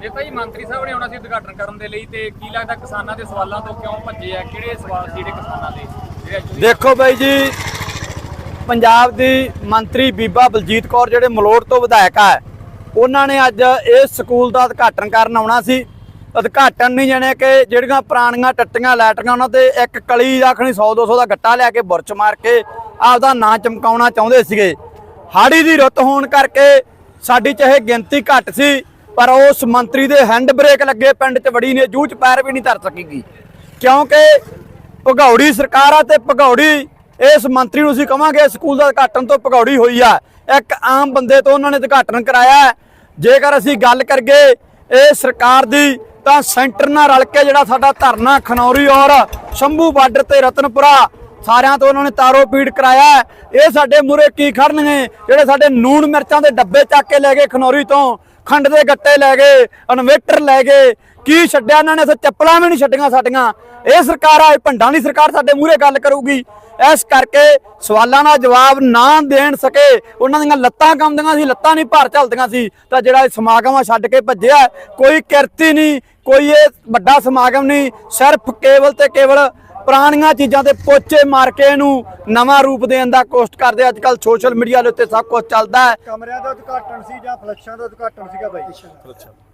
ਦੇਖੋ ਜੀ, ਮੰਤਰੀ ਸਾਹਿਬ ਨੇ ਆਉਣਾ ਸੀ ਉਦਘਾਟਨ ਕਰਨ ਦੇ ਲਈ ਤੇ ਕੀ ਲੱਗਦਾ ਕਿਸਾਨਾਂ ਦੇ ਸਵਾਲਾਂ ਤੋਂ ਕਿਉਂ ਭੱਜੇ ਆ? ਕਿਹੜੇ ਸਵਾਲ ਸੀ ਜਿਹੜੇ ਕਿਸਾਨਾਂ ਦੇ? ਦੇਖੋ ਬਾਈ ਜੀ, ਪੰਜਾਬ ਦੀ ਮੰਤਰੀ ਬੀਬਾ ਬਲਜੀਤ ਕੌਰ ਜਿਹੜੇ ਮਲੋੜ ਤੋਂ ਵਿਧਾਇਕ ਆ, ਉਹਨਾਂ ਨੇ ਅੱਜ ਇਸ ਸਕੂਲ ਦਾ ਉਦਘਾਟਨ ਕਰਨ ਆਉਣਾ ਸੀ। ਉਦਘਾਟਨ ਨਹੀਂ ਜਾਣੇ ਕਿ ਜਿਹੜੀਆਂ ਪੁਰਾਣੀਆਂ ਟੱਟੀਆਂ ਲੈਟਰੀਆਂ ਉਹਨਾਂ ਤੇ ਇੱਕ ਕਲੀ ਰੱਖਣੀ 100 200 ਦਾ ਗੱਟਾ ਲਿਆ ਕੇ ਬੁਰਚ ਮਾਰ ਕੇ ਆਪਦਾ ਨਾਂ ਚਮਕਾਉਣਾ ਚਾਹੁੰਦੇ ਸੀਗੇ। ਹਾੜੀ ਦੀ ਰੁੱਤ ਹੋਣ ਕਰਕੇ ਸਾਡੀ ਚਾਹੇ ਗਿਣਤੀ ਘੱਟ ਸੀ। ਪਰ ਉਸ ਮੰਤਰੀ ਦੇ ਹੈਂਡ ਬ੍ਰੇਕ ਲੱਗੇ, ਪਿੰਡ 'ਚ ਵੜੀ ਨੇ ਜੂਝ ਪੈਰ ਵੀ ਨਹੀਂ ਧਰ ਸਕੇਗੀ। ਕਿਉਂਕਿ ਭਗੌੜੀ ਸਰਕਾਰ ਆ ਤੇ ਭਗੌੜੀ, ਇਸ ਮੰਤਰੀ ਨੂੰ ਅਸੀਂ ਕਵਾਂਗੇ, ਸਕੂਲ ਦਾ ਉਦਘਾਟਨ ਤੋਂ ਭਗੌੜੀ ਹੋਈ ਆ। ਇੱਕ ਆਮ ਬੰਦੇ ਤੋਂ ਉਹਨਾਂ ਨੇ ਉਦਘਾਟਨ ਕਰਾਇਆ। ਜੇਕਰ ਅਸੀਂ ਗੱਲ ਕਰਗੇ ਇਹ ਸਰਕਾਰ ਦੀ, ਤਾਂ ਸੈਂਟਰ ਨਾਲ ਰਲ ਕੇ ਜਿਹੜਾ ਸਾਡਾ ਧਰਨਾ ਖਨੌਰੀ ਔਰ ਸ਼ੰਭੂ ਬਾਰਡਰ ਤੇ ਰਤਨਪੁਰਾ ਸਾਰਿਆਂ ਤੋਂ ਉਹਨਾਂ ਨੇ ਤਾਰੋ ਪੀੜ ਕਰਾਇਆ ਇਹ ਸਾਡੇ ਮੂਰੇ ਕੀ ਖੜਨਗੇ? ਜਿਹੜੇ ਸਾਡੇ ਨੂਣ ਮਿਰਚਾਂ ਦੇ ਡੱਬੇ ਚੱਕ ਕੇ ਲੈ ਗਏ ਖਨੌਰੀ ਤੋਂ, ਖੰਡ ਦੇ ਗੱਟੇ ਲੈ ਗਏ, ਇਨਵੇਟਰ ਲੈ ਗਏ, ਕੀ ਛੱਡਿਆ ਇਹਨਾਂ ਨੇ? ਇੱਥੇ ਚੱਪਲਾਂ ਵੀ ਨਹੀਂ ਛੱਡੀਆਂ ਸਾਡੀਆਂ। ਇਹ ਸਰਕਾਰ ਆ, ਇਹ ਭੰਡਾਂ ਦੀ ਸਰਕਾਰ ਸਾਡੇ ਮੂਹਰੇ ਗੱਲ ਕਰੂਗੀ। ਇਸ ਕਰਕੇ ਸਵਾਲਾਂ ਦਾ ਜਵਾਬ ਨਾ ਦੇਣ ਸਕੇ। ਉਹਨਾਂ ਦੀਆਂ ਲੱਤਾਂ ਕੰਮਦੀਆਂ ਸੀ, ਲੱਤਾਂ ਨਹੀਂ ਭਰ ਚੱਲਦੀਆਂ ਸੀ। ਤਾਂ ਜਿਹੜਾ ਇਹ ਸਮਾਗਮ ਆ ਛੱਡ ਕੇ ਭੱਜਿਆ ਕੋਈ ਕਿਰਤੀ ਨਹੀਂ, ਕੋਈ ਇਹ ਵੱਡਾ ਸਮਾਗਮ ਨਹੀਂ, ਸਿਰਫ ਕੇਵਲ ਤੇ ਕੇਵਲ ਪੁਰਾਣੀਆਂ ਚੀਜ਼ਾਂ ਤੇ ਪੋਚੇ ਮਾਰ ਕੇ ਇਹਨੂੰ ਨਵਾਂ ਰੂਪ ਦੇਣ ਦਾ ਕੋਸ਼ਟ ਕਰਦੇ ਅੱਜ ਕੱਲ ਸੋਸ਼ਲ ਮੀਡੀਆ ਦੇ ਉੱਤੇ ਸਭ ਕੁਝ ਚੱਲਦਾ ਹੈ। ਕਮਰਿਆਂ ਦਾ ਉਦਘਾਟਨ ਸੀ ਜਾਂ ਫਲੈਸ਼ਾਂ ਦਾ ਉਦਘਾਟਨ ਸੀਗਾ ਬਾਈ?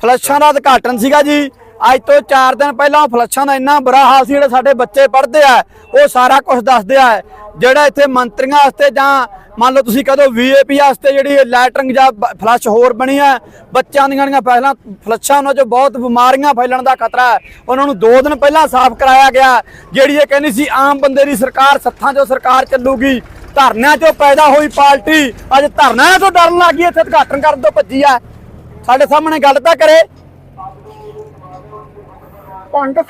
ਫਲੱਸ਼ਾਂ। ਦਾ ਉਦਘਾਟਨ ਸੀਗਾ ਜੀ। ਅੱਜ ਤੋਂ 4 ਦਿਨ ਪਹਿਲਾਂ ਫਲੱਸ਼ਾਂ ਦਾ ਇੰਨਾ ਬੁਰਾ ਹਾਲ ਸੀ ਜਿਹੜੇ ਸਾਡੇ ਬੱਚੇ ਪੜ੍ਹਦੇ ਆ ਉਹ ਸਾਰਾ ਕੁਝ ਦੱਸਦੇ ਆ। ਜਿਹੜਾ ਇੱਥੇ ਮੰਤਰੀਆਂ ਵਾਸਤੇ ਜਾਂ ਮੰਨ ਲਓ ਤੁਸੀਂ ਕਹਦੋ ਵੀਏਪੀ ਵਾਸਤੇ ਜਿਹੜੀ ਲੈਟਰਿੰਗ ਜਾਂ ਬ- ਫਲੱਸ਼ ਹੋਰ ਬਣੀ ਹੈ, ਬੱਚਿਆਂ ਦੀਆਂ ਜਿਹੜੀਆਂ ਪਹਿਲਾਂ ਫਲੱਸ਼ਾਂ ਉਹਨਾਂ 'ਚ ਬਹੁਤ ਬਿਮਾਰੀਆਂ ਫੈਲਣ ਦਾ ਖਤਰਾ ਹੈ। ਉਹਨਾਂ ਨੂੰ 2 ਦਿਨ ਪਹਿਲਾਂ ਸਾਫ਼ ਕਰਾਇਆ ਗਿਆ, ਜਿਹੜੀ ਇਹ ਕਹਿੰਦੀ ਸੀ ਆਮ ਬੰਦੇ ਦੀ ਸਰਕਾਰ, ਸੱਥਾਂ 'ਚੋਂ ਸਰਕਾਰ ਚੱਲੂਗੀ, ਧਰਨਿਆਂ 'ਚੋਂ ਪੈਦਾ ਹੋਈ ਪਾਰਟੀ ਅੱਜ ਧਰਨਿਆਂ 'ਚੋਂ ਡਰਨ ਲੱਗੀ ਇੱਥੇ ਉਦਘਾਟਨ ਕਰਨ ਤੋਂ ਭੱਜੀ ਆ। ਸਾਡੇ ਸਾਹਮਣੇ ਗੱਲ ਤਾਂ ਕਰੇ। ਪੰਡ